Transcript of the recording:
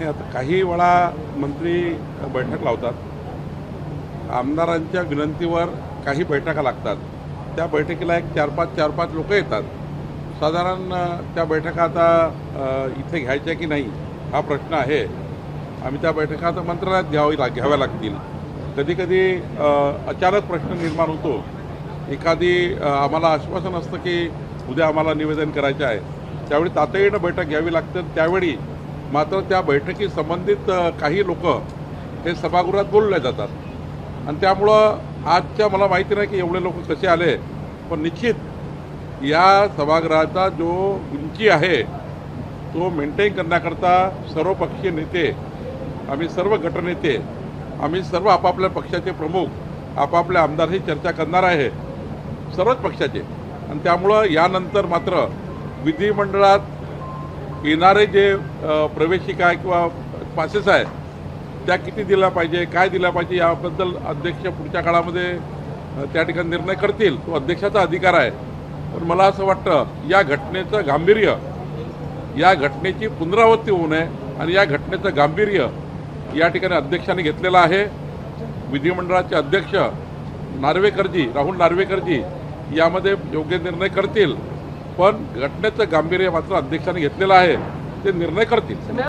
ते आता काही वेळा मंत्री बैठक लावतात. आमदारांच्या विनंतीवर काही बैठका लागतात. त्या बैठकीला एक चार पाच चार पाच लोक येतात. साधारण त्या बैठका आता इथे घ्यायच्या की नाही हा प्रश्न आहे. आम्ही त्या बैठका आता मंत्रालयात घ्यावी लाग घ्याव्या लागतील. कधीकधी अचानक प्रश्न निर्माण होतो. एखादी आम्हाला आश्वासन असतं की उद्या आम्हाला निवेदन करायचे आहे. त्यावेळी तातडीनं बैठक घ्यावी लागते. त्यावेळी मात्र त्या बैठकी संबंधित काही लोक हे सभागृहात बोलले जातात. आणि त्यामुळं आजच्या मला माहिती नाही की एवढे लोक कसे आले पण निश्चित या सभागृहाचा जो उंची आहे तो मेंटेन करण्याकरता सर्वपक्षीय नेते आम्ही सर्व गटनेते आम्ही सर्व आपापल्या पक्षाचे प्रमुख आपापल्या आमदारशी चर्चा करणार आहे सर्वच पक्षाचे. आणि त्यामुळं यानंतर मात्र विधिमंडळात येणारे जे प्रवेशिका किंवा पासेस आहेत त्या किती दिल्या पाहिजे काय दिल्या पाहिजे याबद्दल अध्यक्ष पुढच्या काळामध्ये त्या ठिकाणी निर्णय करतील तो अध्यक्षाचा अधिकार आहे. पण मला असं वाटतं या घटनेचं गांभीर्य या घटनेची पुनरावृत्ती होऊ नये आणि या घटनेचं गांभीर्य या ठिकाणी अध्यक्षांनी घेतलेलं आहे. विधिमंडळाचे अध्यक्ष नार्वेकरजी राहुल नार्वेकरजी यामध्ये योग्य निर्णय करतील. पण घटनेचं गांभीर्य मात्र अध्यक्षांनी घेतलेलं आहे. ते निर्णय करतील.